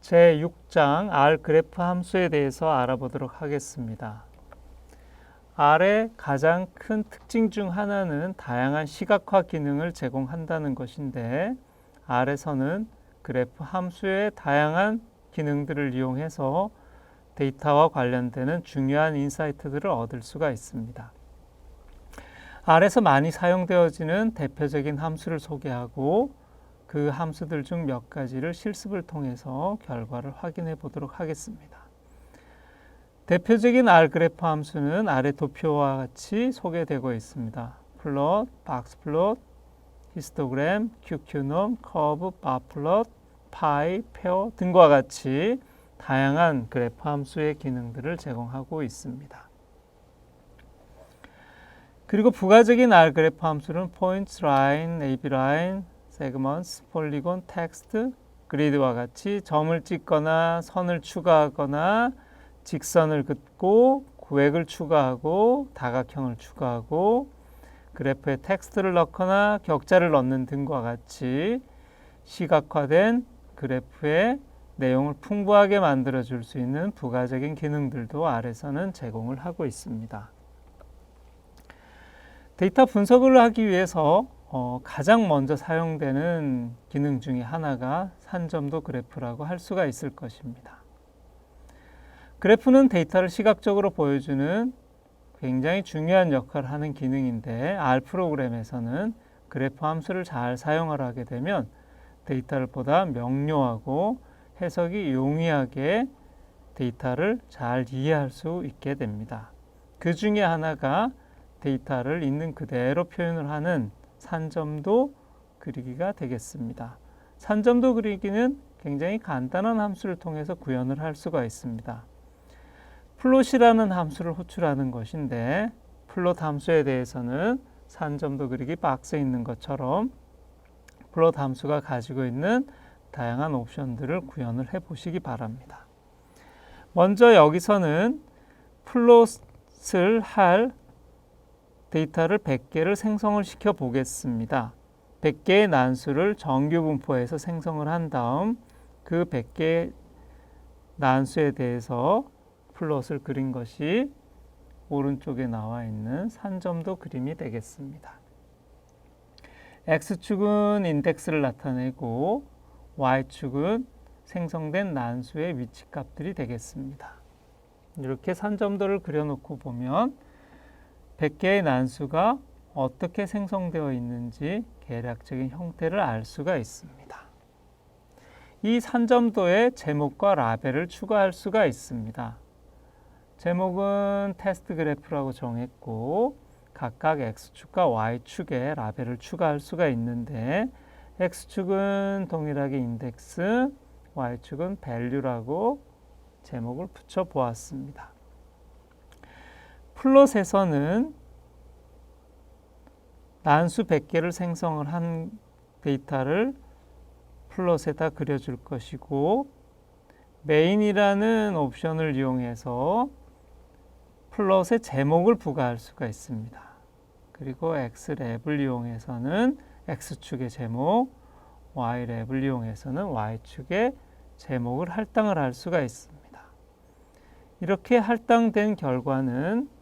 제6장 R 그래프 함수에 대해서 알아보도록 하겠습니다. R의 가장 큰 특징 중 하나는 다양한 시각화 기능을 제공한다는 것인데 R에서는 그래프 함수의 다양한 기능들을 이용해서 데이터와 관련되는 중요한 인사이트들을 얻을 수가 있습니다. R에서 많이 사용되어지는 대표적인 함수를 소개하고 그 함수들 중 몇 가지를 실습을 통해서 결과를 확인해 보도록 하겠습니다. 대표적인 R 그래프 함수는 아래 도표와 같이 소개되고 있습니다. 플롯, 박스 플롯, 히스토그램, QQ놈, 커브, 바 플롯, 파이, 페어 등과 같이 다양한 그래프 함수의 기능들을 제공하고 있습니다. 그리고 부가적인 R 그래프 함수는 포인트 라인, AB 라인, 세그먼트, 폴리곤, 텍스트, 그리드와 같이 점을 찍거나 선을 추가하거나 직선을 긋고 구획을 추가하고 다각형을 추가하고 그래프에 텍스트를 넣거나 격자를 넣는 등과 같이 시각화된 그래프의 내용을 풍부하게 만들어 줄 수 있는 부가적인 기능들도 아래서는 제공을 하고 있습니다. 데이터 분석을 하기 위해서 어, 가장 먼저 사용되는 기능 중에 하나가 산점도 그래프라고 할 수가 있을 것입니다. 그래프는 데이터를 시각적으로 보여주는 굉장히 중요한 역할을 하는 기능인데 R 프로그램에서는 그래프 함수를 잘 사용을 하게 되면 데이터를 보다 명료하고 해석이 용이하게 데이터를 잘 이해할 수 있게 됩니다. 그 중에 하나가 데이터를 있는 그대로 표현을 하는 산점도 그리기가 되겠습니다. 산점도 그리기는 굉장히 간단한 함수를 통해서 구현을 할 수가 있습니다. 플롯이라는 함수를 호출하는 것인데 플롯 함수에 대해서는 산점도 그리기 박스에 있는 것처럼 플롯 함수가 가지고 있는 다양한 옵션들을 구현을 해 보시기 바랍니다. 먼저 여기서는 플롯을 할 데이터를 100개를 생성을 시켜 보겠습니다. 100개의 난수를 정규 분포해서 생성을 한 다음 그 100개의 난수에 대해서 플롯을 그린 것이 오른쪽에 나와 있는 산점도 그림이 되겠습니다. X축은 인덱스를 나타내고 Y축은 생성된 난수의 위치값들이 되겠습니다. 이렇게 산점도를 그려놓고 보면 100개의 난수가 어떻게 생성되어 있는지 계략적인 형태를 알 수가 있습니다. 이 산점도에 제목과 라벨을 추가할 수가 있습니다. 제목은 테스트 그래프라고 정했고 각각 X축과 Y축에 라벨을 추가할 수가 있는데 X축은 동일하게 인덱스, Y축은 value라고 제목을 붙여 보았습니다. 플롯에서는 난수 100개를 생성을 한 데이터를 플롯에다 그려줄 것이고 메인이라는 옵션을 이용해서 플롯에 제목을 부과할 수가 있습니다. 그리고 X랩을 이용해서는 X축의 제목, Y랩을 이용해서는 Y축의 제목을 할당을 할 수가 있습니다. 이렇게 할당된 결과는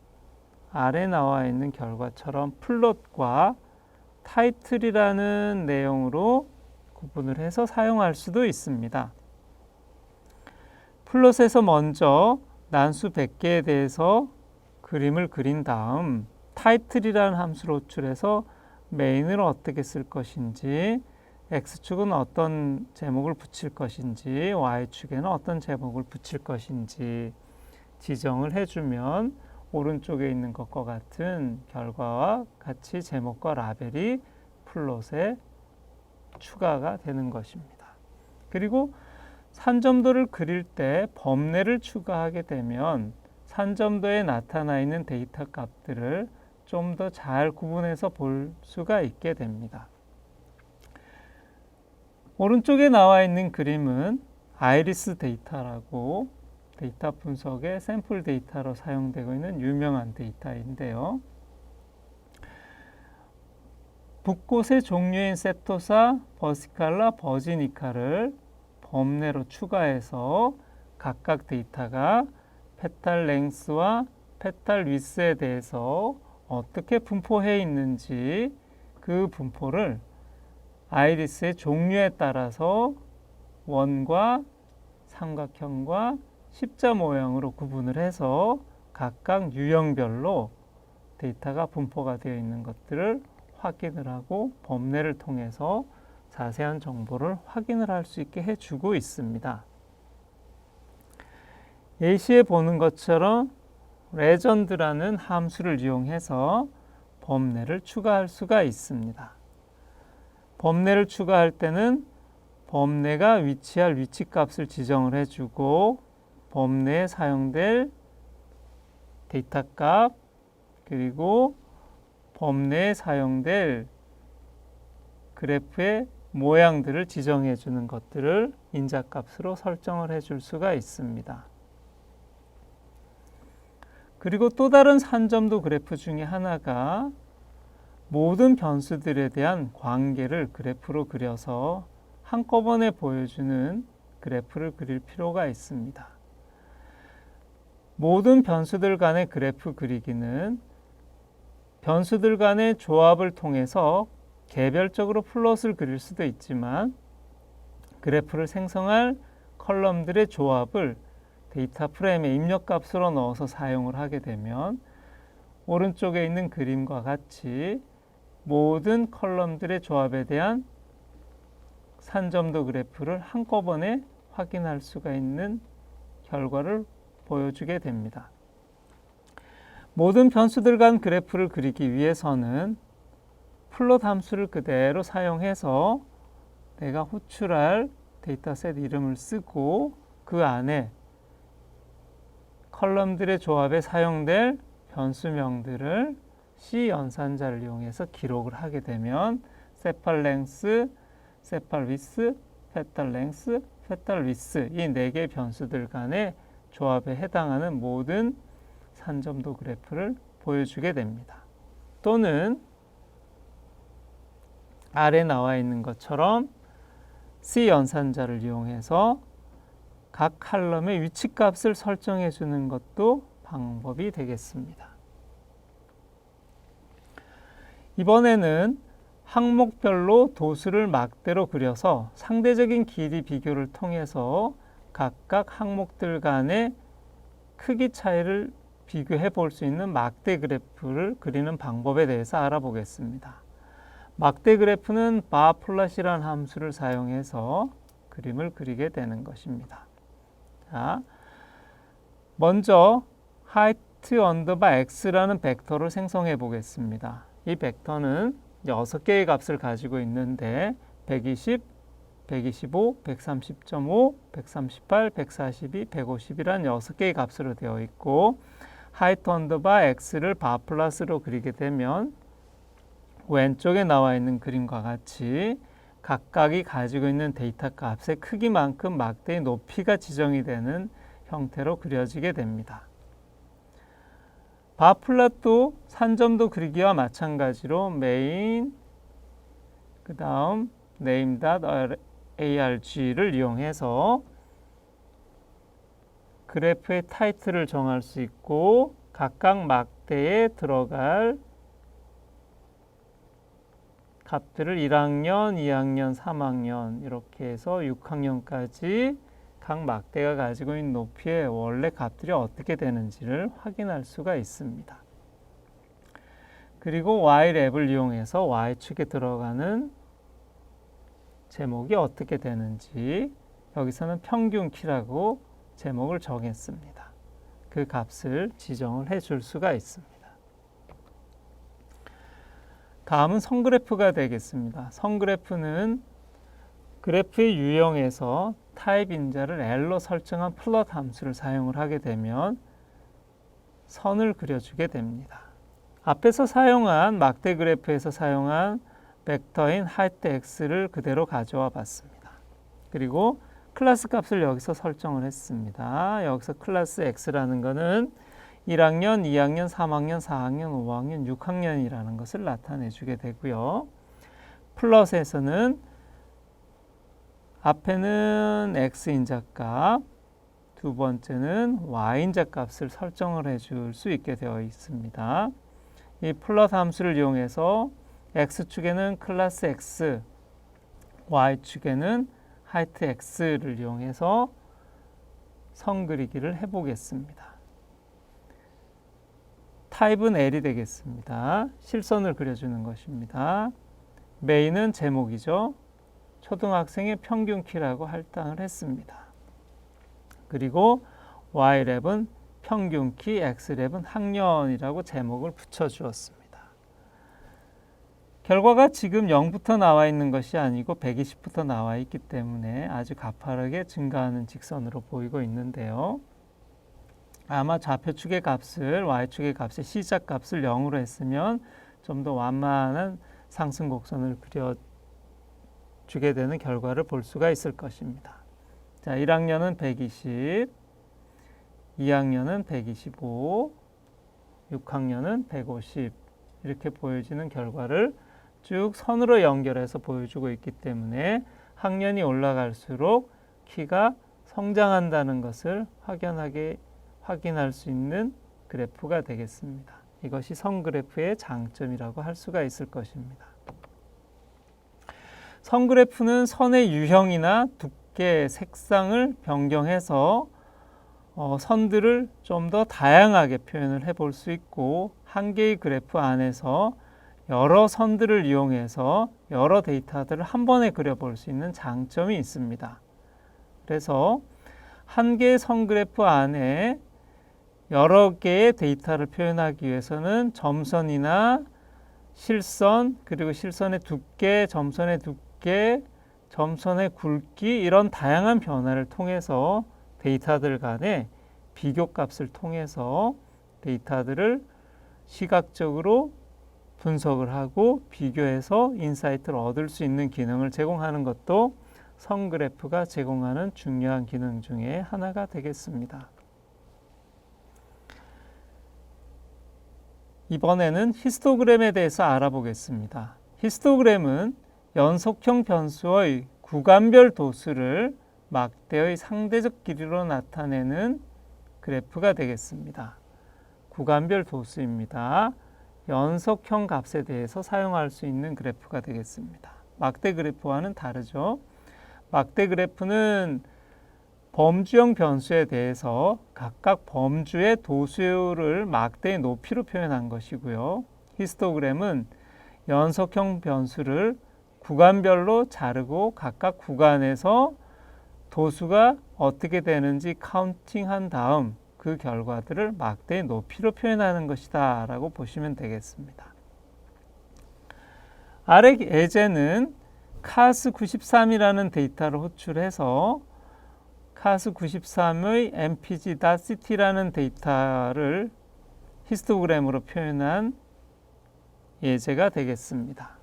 아래 나와 있는 결과처럼 플롯과 타이틀이라는 내용으로 구분을 해서 사용할 수도 있습니다. 플롯에서 먼저 난수 100개에 대해서 그림을 그린 다음 타이틀이라는 함수를 호출해서 메인을 어떻게 쓸 것인지 X축은 어떤 제목을 붙일 것인지 Y축에는 어떤 제목을 붙일 것인지 지정을 해주면 오른쪽에 있는 것과 같은 결과와 같이 제목과 라벨이 플롯에 추가가 되는 것입니다. 그리고 산점도를 그릴 때 범례를 추가하게 되면 산점도에 나타나 있는 데이터 값들을 좀 더 잘 구분해서 볼 수가 있게 됩니다. 오른쪽에 나와 있는 그림은 아이리스 데이터라고 데이터 분석의 샘플 데이터로 사용되고 있는 유명한 데이터인데요. 붓꽃의 종류인 세토사, 버시칼라, 버지니카를 범례로 추가해서 각각 데이터가 페탈 랭스와 페탈 위스에 대해서 어떻게 분포해 있는지 그 분포를 아이리스의 종류에 따라서 원과 삼각형과 십자 모양으로 구분을 해서 각각 유형별로 데이터가 분포가 되어 있는 것들을 확인을 하고 범례를 통해서 자세한 정보를 확인을 할 수 있게 해주고 있습니다. 예시에 보는 것처럼 레전드라는 함수를 이용해서 범례를 추가할 수가 있습니다. 범례를 추가할 때는 범례가 위치할 위치 값을 지정을 해주고 범례에 사용될 데이터 값 그리고 범례에 사용될 그래프의 모양들을 지정해 주는 것들을 인자값으로 설정을 해 줄 수가 있습니다. 그리고 또 다른 산점도 그래프 중에 하나가 모든 변수들에 대한 관계를 그래프로 그려서 한꺼번에 보여주는 그래프를 그릴 필요가 있습니다. 모든 변수들 간의 그래프 그리기는 변수들 간의 조합을 통해서 개별적으로 플롯을 그릴 수도 있지만 그래프를 생성할 컬럼들의 조합을 데이터 프레임에 입력값으로 넣어서 사용을 하게 되면 오른쪽에 있는 그림과 같이 모든 컬럼들의 조합에 대한 산점도 그래프를 한꺼번에 확인할 수가 있는 결과를 보여주게 됩니다. 모든 변수들 간 그래프를 그리기 위해서는 플롯 함수를 그대로 사용해서 내가 호출할 데이터셋 이름을 쓰고 그 안에 컬럼들의 조합에 사용될 변수명들을 C 연산자를 이용해서 기록을 하게 되면 세팔 랭스, 세팔 위스, 페탈 랭스, 페탈 위스 이 네 개의 변수들 간의 조합에 해당하는 모든 산점도 그래프를 보여주게 됩니다. 또는 아래 나와 있는 것처럼 C 연산자를 이용해서 각 칼럼의 위치 값을 설정해 주는 것도 방법이 되겠습니다. 이번에는 항목별로 도수를 막대로 그려서 상대적인 길이 비교를 통해서 각각 항목들 간의 크기 차이를 비교해 볼 수 있는 막대 그래프를 그리는 방법에 대해서 알아보겠습니다. 막대 그래프는 바플롯이라는 함수를 사용해서 그림을 그리게 되는 것입니다. 자, 먼저 height 언더바 x라는 벡터를 생성해 보겠습니다. 이 벡터는 6개의 값을 가지고 있는데 120, 125, 130.5, 138, 142, 150이란 6개의 값으로 되어 있고 height 언더바 x를 바 플러스로 그리게 되면 왼쪽에 나와 있는 그림과 같이 각각이 가지고 있는 데이터 값의 크기만큼 막대의 높이가 지정이 되는 형태로 그려지게 됩니다. 바플랫도 산점도 그리기와 마찬가지로 메인 그 다음 name.arg를 이용해서 그래프의 타이틀을 정할 수 있고 각각 막대에 들어갈 값들을 1학년, 2학년, 3학년 이렇게 해서 6학년까지 각 막대가 가지고 있는 높이의 원래 값들이 어떻게 되는지를 확인할 수가 있습니다. 그리고 y랩을 이용해서 y축에 들어가는 제목이 어떻게 되는지 여기서는 평균 키라고 제목을 정했습니다. 그 값을 지정을 해 줄 수가 있습니다. 다음은 선그래프가 되겠습니다. 선그래프는 그래프의 유형에서 타입 인자를 L로 설정한 플롯 함수를 사용을 하게 되면 선을 그려주게 됩니다. 앞에서 사용한 막대 그래프에서 사용한 벡터인 height x를 그대로 가져와 봤습니다. 그리고 클래스 값을 여기서 설정을 했습니다. 여기서 클래스 x라는 것은 1학년, 2학년, 3학년, 4학년, 5학년, 6학년이라는 것을 나타내 주게 되고요. 플러스에서는 앞에는 x 인자값, 두 번째는 y 인자값을 설정을 해 줄 수 있게 되어 있습니다. 이 플롯 함수를 이용해서 x축에는 클래스 x, y축에는 하이트 x를 이용해서 선 그리기를 해보겠습니다. 타입은 L이 되겠습니다. 실선을 그려주는 것입니다. 메인은 제목이죠. 초등학생의 평균 키라고 할당을 했습니다. 그리고 Y랩은 평균 키, X랩은 학년이라고 제목을 붙여주었습니다. 결과가 지금 0부터 나와 있는 것이 아니고 120부터 나와 있기 때문에 아주 가파르게 증가하는 직선으로 보이고 있는데요. 아마 좌표축의 값을 y축의 값의 시작 값을 0으로 했으면 좀 더 완만한 상승 곡선을 그려 주게 되는 결과를 볼 수가 있을 것입니다. 자, 1학년은 120, 2학년은 125, 6학년은 150 이렇게 보여지는 결과를 쭉 선으로 연결해서 보여주고 있기 때문에 학년이 올라갈수록 키가 성장한다는 것을 확연하게 확인할 수 있는 그래프가 되겠습니다. 이것이 선 그래프의 장점이라고 할 수가 있을 것입니다. 선 그래프는 선의 유형이나 두께, 색상을 변경해서 어, 선들을 좀 더 다양하게 표현을 해볼 수 있고 한 개의 그래프 안에서 여러 선들을 이용해서 여러 데이터들을 한 번에 그려볼 수 있는 장점이 있습니다. 그래서 한 개의 선 그래프 안에 여러 개의 데이터를 표현하기 위해서는 점선이나 실선 그리고 실선의 두께, 점선의 두께, 점선의 굵기 이런 다양한 변화를 통해서 데이터들 간의 비교 값을 통해서 데이터들을 시각적으로 분석을 하고 비교해서 인사이트를 얻을 수 있는 기능을 제공하는 것도 선 그래프가 제공하는 중요한 기능 중에 하나가 되겠습니다. 이번에는 히스토그램에 대해서 알아보겠습니다. 히스토그램은 연속형 변수의 구간별 도수를 막대의 상대적 길이로 나타내는 그래프가 되겠습니다. 구간별 도수입니다. 연속형 값에 대해서 사용할 수 있는 그래프가 되겠습니다. 막대 그래프와는 다르죠. 막대 그래프는 범주형 변수에 대해서 각각 범주의 도수를 막대의 높이로 표현한 것이고요. 히스토그램은 연속형 변수를 구간별로 자르고 각각 구간에서 도수가 어떻게 되는지 카운팅한 다음 그 결과들을 막대의 높이로 표현하는 것이다 라고 보시면 되겠습니다. 아래 예제는 카스 93이라는 데이터를 호출해서 카스 93의 mpg.ct라는 데이터를 히스토그램으로 표현한 예제가 되겠습니다.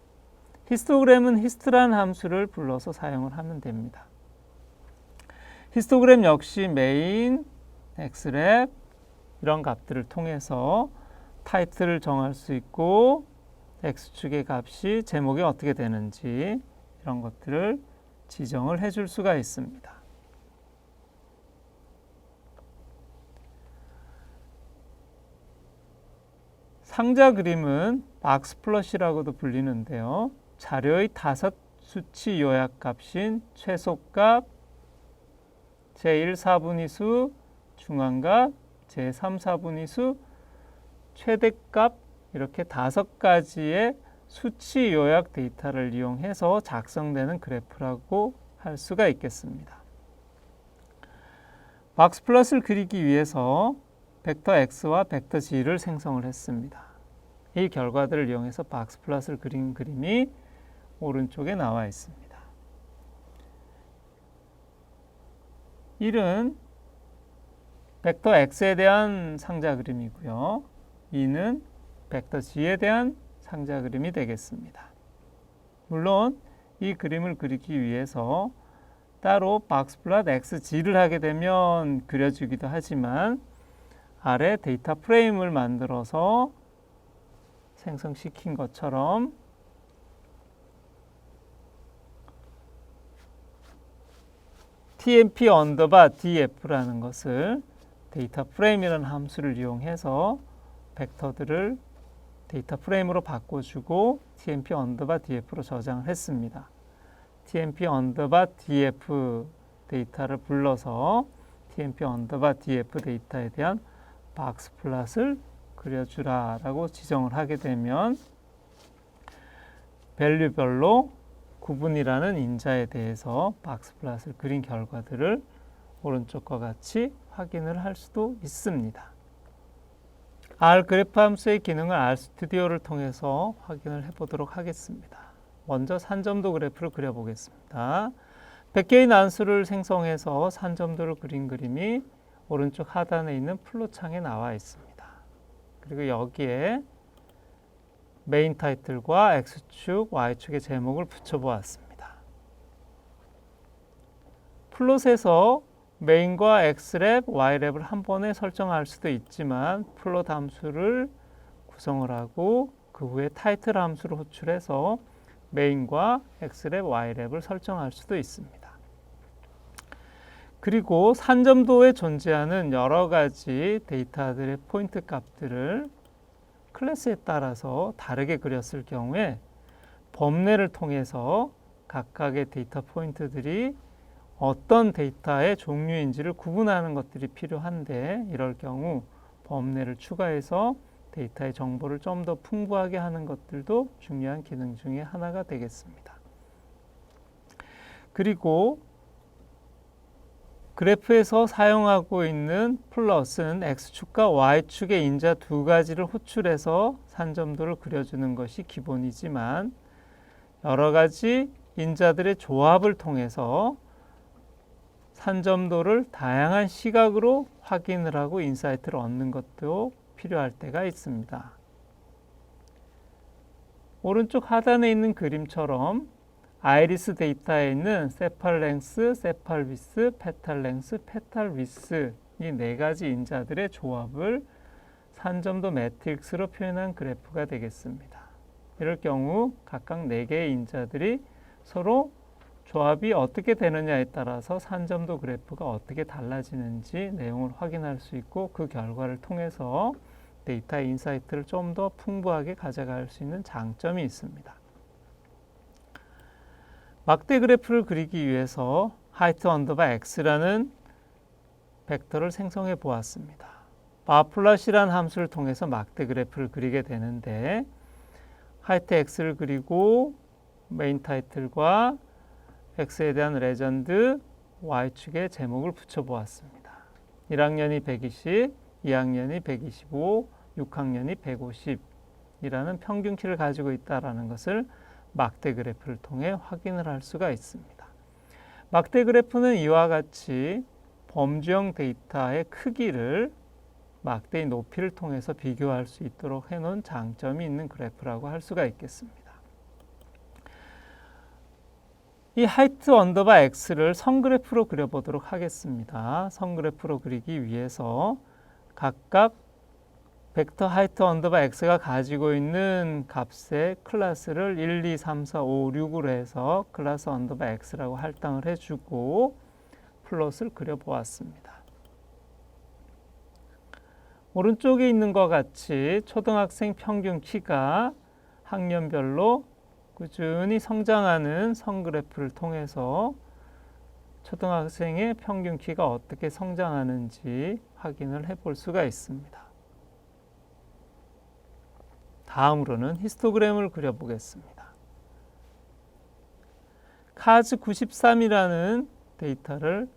히스토그램은 히스트란 함수를 불러서 사용을 하면 됩니다. 히스토그램 역시 메인, 엑스랩 이런 값들을 통해서 타이틀을 정할 수 있고 x축의 값이 제목이 어떻게 되는지 이런 것들을 지정을 해줄 수가 있습니다. 상자 그림은 박스 플러시라고도 불리는데요. 자료의 다섯 수치 요약 값인 최소값, 제1 4분위수, 중앙값, 제3 4분위수, 최대값 이렇게 다섯 가지의 수치 요약 데이터를 이용해서 작성되는 그래프라고 할 수가 있겠습니다. 박스 플러스를 그리기 위해서 벡터 x와 벡터 g를 생성을 했습니다. 이 결과들을 이용해서 박스 플러스를 그린 그림이 오른쪽에 나와 있습니다. 1은 벡터 x에 대한 상자 그림이고요. 2는 벡터 g에 대한 상자 그림이 되겠습니다. 물론 이 그림을 그리기 위해서 따로 박스 플롯 xg를 하게 되면 그려지기도 하지만 아래 데이터 프레임을 만들어서 생성시킨 것처럼 tmp 언더바 df라는 것을 데이터 프레임이라는 함수를 이용해서 벡터들을 데이터 프레임으로 바꿔주고 tmp 언더바 df로 저장을 했습니다. tmp 언더바 df 데이터를 불러서 tmp 언더바 df 데이터에 대한 박스 플롯을 그려주라 라고 지정을 하게 되면 밸류별로 구분이라는 인자에 대해서 박스 플롯을 그린 결과들을 오른쪽과 같이 확인을 할 수도 있습니다. R 그래프 함수의 기능을 R 스튜디오를 통해서 확인을 해보도록 하겠습니다. 먼저 산점도 그래프를 그려보겠습니다. 100개의 난수를 생성해서 산점도를 그린 그림이 오른쪽 하단에 있는 플로 창에 나와 있습니다. 그리고 여기에 메인 타이틀과 X축, Y축의 제목을 붙여보았습니다. 플롯에서 메인과 X랩, Y랩을 한 번에 설정할 수도 있지만 플롯 함수를 구성을 하고 그 후에 타이틀 함수를 호출해서 메인과 X랩, Y랩을 설정할 수도 있습니다. 그리고 산점도에 존재하는 여러 가지 데이터들의 포인트 값들을 클래스에 따라서 다르게 그렸을 경우에 범례를 통해서 각각의 데이터 포인트들이 어떤 데이터의 종류인지를 구분하는 것들이 필요한데 이럴 경우 범례를 추가해서 데이터의 정보를 좀 더 풍부하게 하는 것들도 중요한 기능 중에 하나가 되겠습니다. 그리고 그래프에서 사용하고 있는 플러스는 X축과 Y축의 인자 두 가지를 호출해서 산점도를 그려주는 것이 기본이지만 여러 가지 인자들의 조합을 통해서 산점도를 다양한 시각으로 확인을 하고 인사이트를 얻는 것도 필요할 때가 있습니다. 오른쪽 하단에 있는 그림처럼 아이리스 데이터에 있는 세팔랭스, 세팔위스, 페탈랭스, 페탈위스 이 네 가지 인자들의 조합을 산점도 매트릭스로 표현한 그래프가 되겠습니다. 이럴 경우 각각 네 개의 인자들이 서로 조합이 어떻게 되느냐에 따라서 산점도 그래프가 어떻게 달라지는지 내용을 확인할 수 있고 그 결과를 통해서 데이터 인사이트를 좀 더 풍부하게 가져갈 수 있는 장점이 있습니다. 막대 그래프를 그리기 위해서 하이트 언더바 x라는 벡터를 생성해 보았습니다. 바플러시란 함수를 통해서 막대 그래프를 그리게 되는데 하이트 x를 그리고 메인 타이틀과 x에 대한 레전드 y축의 제목을 붙여 보았습니다. 1학년이 120, 2학년이 125, 6학년이 150이라는 평균키를 가지고 있다라는 것을 막대 그래프를 통해 확인을 할 수가 있습니다. 막대 그래프는 이와 같이 범주형 데이터의 크기를 막대의 높이를 통해서 비교할 수 있도록 해놓은 장점이 있는 그래프라고 할 수가 있겠습니다. 이 하이트 언더바 x를 선그래프로 그려보도록 하겠습니다. 선그래프로 그리기 위해서 각각 벡터 하이트 언더바 x가 가지고 있는 값의 클래스를 1, 2, 3, 4, 5, 6으로 해서 클래스 언더바 x라고 할당을 해주고 플롯을 그려보았습니다. 오른쪽에 있는 것 같이 초등학생 평균 키가 학년별로 꾸준히 성장하는 선 그래프를 통해서 초등학생의 평균 키가 어떻게 성장하는지 확인을 해 볼 수가 있습니다. 다음으로는 히스토그램을 그려보겠습니다. 카즈 93이라는 데이터를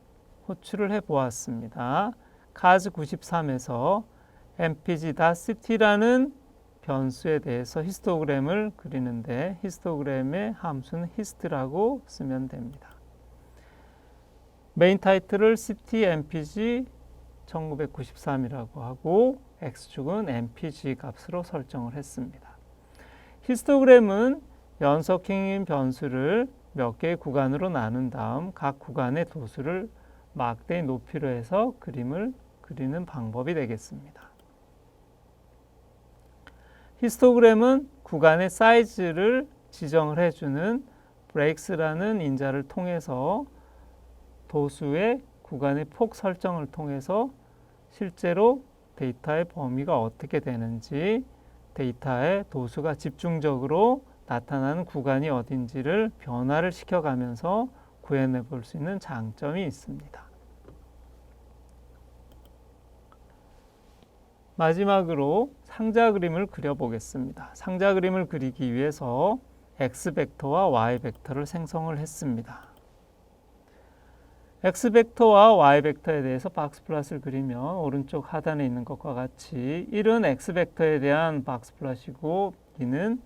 호출을 해 보았습니다. 카즈 93에서 mpg.city라는 변수에 대해서 히스토그램을 그리는데 히스토그램의 함수는 hist라고 쓰면 됩니다. 메인 타이틀을 city mpg 1993이라고 하고 x축은 mpg 값으로 설정을 했습니다. 히스토그램은 연속행인 변수를 몇 개의 구간으로 나눈 다음 각 구간의 도수를 막대의 높이로 해서 그림을 그리는 방법이 되겠습니다. 히스토그램은 구간의 사이즈를 지정을 해주는 브레이크스라는 인자를 통해서 도수의 구간의 폭 설정을 통해서 실제로 데이터의 범위가 어떻게 되는지 데이터의 도수가 집중적으로 나타나는 구간이 어딘지를 변화를 시켜가면서 구현해 볼수 있는 장점이 있습니다. 마지막으로 상자 그림을 그려보겠습니다. 상자 그림을 그리기 위해서 x 벡터와 y 벡터를 생성을 했습니다. x 벡터와 y 벡터에 대해서 박스 플롯을 그리면 오른쪽 하단에 있는 것과 같이 1은 x 벡터에 대한 박스 플롯이고 2는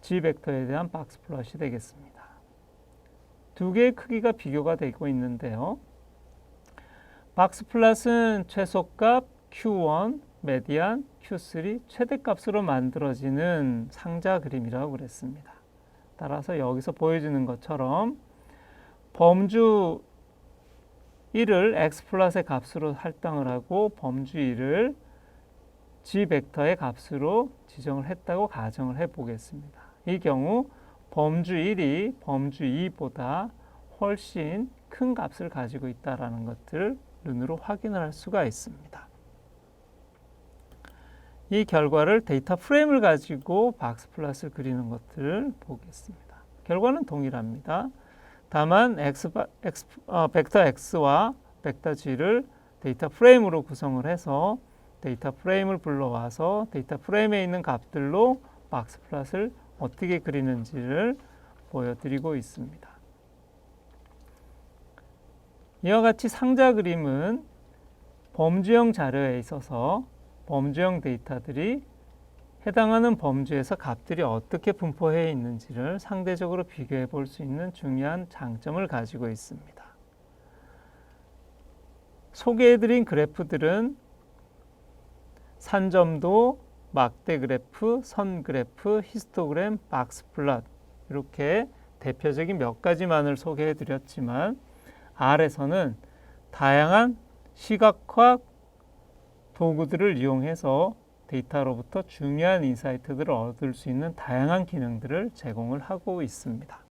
g 벡터에 대한 박스 플롯이 되겠습니다. 두 개의 크기가 비교가 되고 있는데요. 박스 플롯은 최소값 Q1, 메디안, Q3 최대값으로 만들어지는 상자 그림이라고 그랬습니다. 따라서 여기서 보여주는 것처럼 범주 1을 x 플러스의 값으로 할당을 하고 범주 2를 g 벡터의 값으로 지정을 했다고 가정을 해 보겠습니다. 이 경우 범주 1이 범주 2보다 훨씬 큰 값을 가지고 있다라는 것들을 눈으로 확인을 할 수가 있습니다. 이 결과를 데이터 프레임을 가지고 박스 플롯을 그리는 것들을 보겠습니다. 결과는 동일합니다. 다만 x, x 어, 벡터 x와 벡터 g를 데이터 프레임으로 구성을 해서 데이터 프레임을 불러와서 데이터 프레임에 있는 값들로 박스 플롯을 어떻게 그리는지를 보여드리고 있습니다. 이와 같이 상자 그림은 범주형 자료에 있어서 범주형 데이터들이 해당하는 범주에서 값들이 어떻게 분포해 있는지를 상대적으로 비교해 볼 수 있는 중요한 장점을 가지고 있습니다. 소개해드린 그래프들은 산점도, 막대 그래프, 선 그래프, 히스토그램, 박스 플롯 이렇게 대표적인 몇 가지만을 소개해 드렸지만 R에서는 다양한 시각화 도구들을 이용해서 데이터로부터 중요한 인사이트들을 얻을 수 있는 다양한 기능들을 제공을 하고 있습니다.